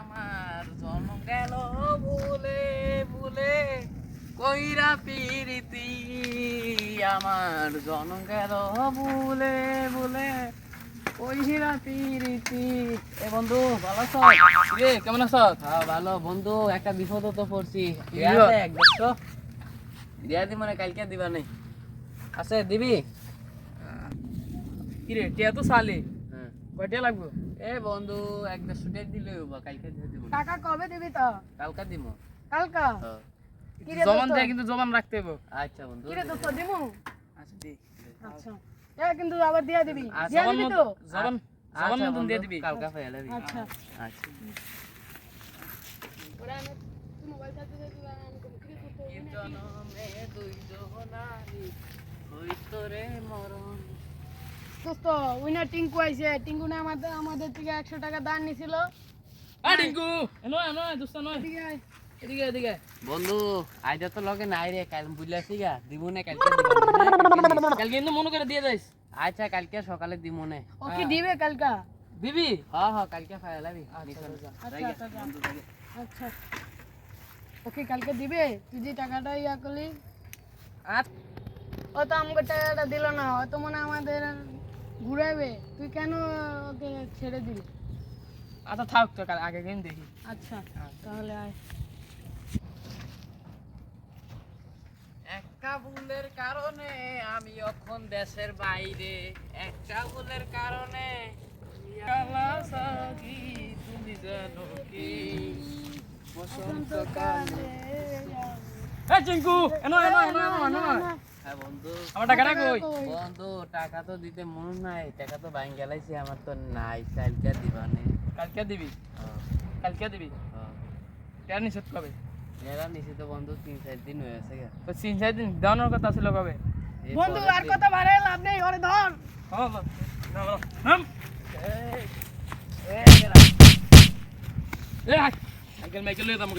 আমার জন্ম গেল ভুলে ভুলে। কইরা পিরিতি আমার জন্ম গেল ভুলে ভুলে। কইরা পিরিতি। এ বন্ধু ভালো আছো? রে কেমন আছ? হ্যাঁ ভালো। বন্ধু একটা বিপদ তো পড়ছি। দেখছ দিয়া দি মানে কালকে দিবা নেই। আছে দিবি? কি রে টিয়া তো সালে হ্যাঁ। কয়টা লাগবো? এ বন্ধু এক দেড়শো টাকা দিলে হইবো, কালকে দিয়ে দিব। টাকা কবে দিবি তো? কালকে দিব কালকা? হ্যাঁ। জমান দেয় কিন্তু জমান রাখতে হবে আচ্ছা বন্ধু কি রে দোস্ত দিমু। আচ্ছা দি আচ্ছা। এ কিন্তু আবার দিয়া দিবি। আচ্ছা, দিয়া দিবি তো? জবান আচ্ছা জবান মতন দিয়ে দিবি। কালকে ফেলে দিবি। আচ্ছা। আচ্ছা। কি জনমে দুই জনারি হইতো রে মরণ। দোস্ত উইনা টিঙ্কু আইছে। টিঙ্কু না আমাদের আমাদের থেকে একশো টাকা দান নিছিল। আ টিঙ্কু। এনো এনো দোস্ত নয় ঠিক আছে এদিকে এদিকে বন্ধু আইজা তো লগে নাই রে কাল বুঝলাছি গা। দিব না কালকে কালকে কিন্তু মনে করে দিয়ে যাইস। আচ্ছা কালকে সকালে দিব না। ও কি দিবে কালকা? দিবি? হ্যাঁ হ্যাঁ কালকে ফেলাবি আচ্ছা আচ্ছা আচ্ছা ওকে কালকে দিবে? তুই যে টাকাটা ইয়া করলি। আর ও তো আমাকে টাকাটা দিল না। ও তো মনে আমাদের ঘুরাবে? তুই কেন ওকে ছেড়ে দিলি? আচ্ছা থাক তো কাল আগে দিন দেখি। আচ্ছা তাহলে আয়। একটা ভুলের কারণে আমি এখন দেশের বাইরে। একটা ভুলের কারণে কালা সাগি তুমি জানো কি? বসন্তকালে এ টিঙ্কু এনো এনো এনো এনো হ্যাঁ আমার টাকাটা কই বন্ধু টাকা তো দিতে মন নাই টাকা তো বাইন গেলাইছি আমার তো নাই কালকে দিবা নেই কালকে দিবি কালকে দিবি কেন নিষেধ কবে এরা নিচে বন্ধু তিন চার দিন হয়ে গা। তো তিন চার দিন দেওয়ানোর কথা ছিল কবে বন্ধু আর কথা বাড়াই লাভ নেই ওরে ধর হ্যাঁ বল। না, বল। নাম। এই, আঙ্কেল মাইকেল লয়ে দাম